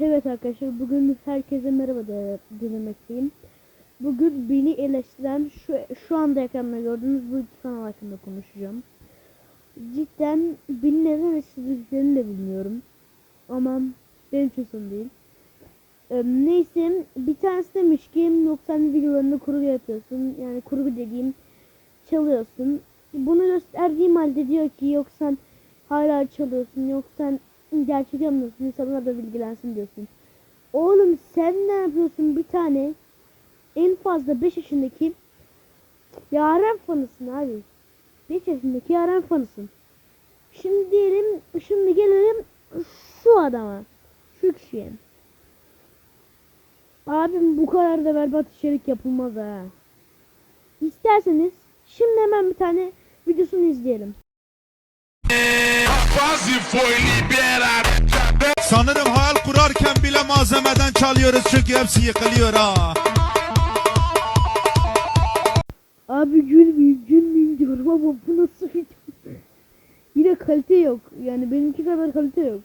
Evet arkadaşlar bugün herkese merhaba dilemekteyim. Bugün beni eleştiren şu şu anda ekranda gördüğünüz bu iki kanal hakkında konuşacağım. Cidden beni neden eleştirdiklerini de bilmiyorum. Ama benim için sorun değil. Ee, neyse bir tanesi demiş ki yok sen videolarında kurgu yapıyorsun. Yani kurgu dediğim çalıyorsun. Bunu gösterdiğim halde diyor ki yok sen hala çalıyorsun yok gerçek yapmıyorsun insanlar da bilgilensin diyorsun. Oğlum sen ne yapıyorsun bir tane en fazla 5 yaşındaki Yaren fanısın abi. 5 yaşındaki Yaren fanısın. Şimdi diyelim şimdi gelelim şu adama. Şu kişiye. Abim bu kadar da berbat içerik yapılmaz ha. İsterseniz şimdi hemen bir tane videosunu izleyelim. Quase foi liberado. Malzemeden çalıyoruz çünkü hepsi yıkılıyor ha. Abi gülmeyeyim gülmeyeyim diyorum ama bu nasıl video? Yine kalite yok. Yani benimki kadar kalite yok.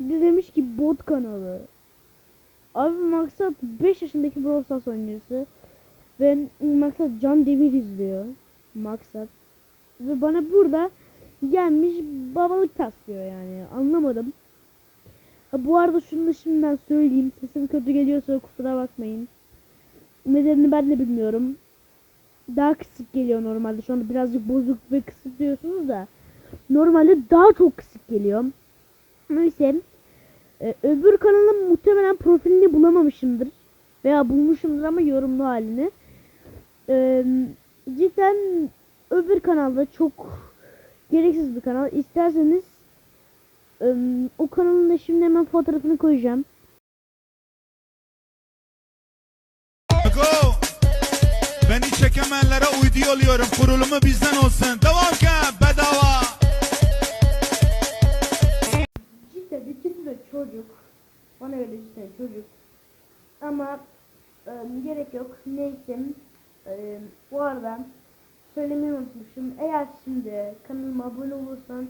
Bir de demiş ki bot kanalı. Abi maksat 5 yaşındaki Brawl Stars oyuncusu. Ve maksat Can Demir izliyor. Maksat. Ve bana burada gelmiş babalık taslıyor yani. Anlamadım. Ha, bu arada şunu da şimdiden söyleyeyim. Sesim kötü geliyorsa kusura bakmayın. Nedenini ben de bilmiyorum daha kısık geliyor normalde. Şu anda birazcık bozuk ve kısık diyorsunuz da normalde daha çok kısık geliyor. Neyse e, öbür kanalın muhtemelen profilini bulamamışımdır veya bulmuşumdur ama yorumlu halini. E, cidden öbür kanalda çok gereksiz bir kanal. İsterseniz o kanalın da şimdi hemen fotoğrafını koyacağım. Go! Beni çekemeyenlere uydu yolluyorum. Kurulumu bizden olsun. Devam ki bedava. Cidden ikisi de çocuk. Bana öyle cidden çocuk. Ama e, gerek yok. Neyse. E, bu arada söylemeyi unutmuşum. Eğer şimdi kanalıma abone olursan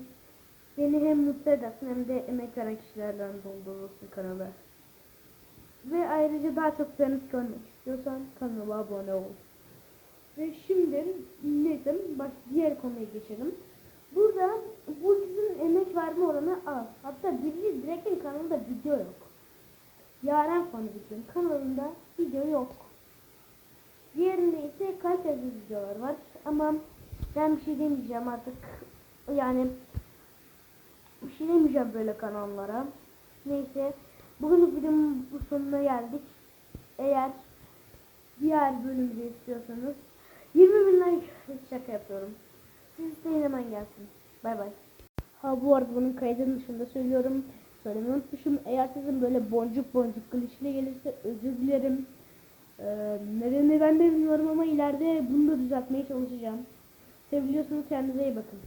beni hem mutlu edersin hem de emek veren kişilerden doldurursun kanalı. Ve ayrıca daha çok seni görmek istiyorsan kanalıma abone ol. Ve şimdi neyse baş diğer konuya geçelim. Burada bu ikisinin emek verme oranı az. Hatta birinci Direk'in kanalında video yok. Yaren fanı bizim kanalında video yok. Diğerinde ise kaliteli videolar var. Ama ben bir şey demeyeceğim artık. Yani bir demeyeceğim böyle kanallara. Neyse. Bugünlük videomun bu sonuna geldik. Eğer diğer bölümde istiyorsanız 20 bin like şaka yapıyorum. Siz isteyin hemen gelsin. Bay bay. Ha bu arada bunun kaydının dışında söylüyorum. Söylemeyi unutmuşum. Eğer sizin böyle boncuk boncuk klişle gelirse özür dilerim. Ee, nedenini ben de bilmiyorum ama ileride bunu da düzeltmeye çalışacağım. Seviliyorsunuz kendinize iyi bakın.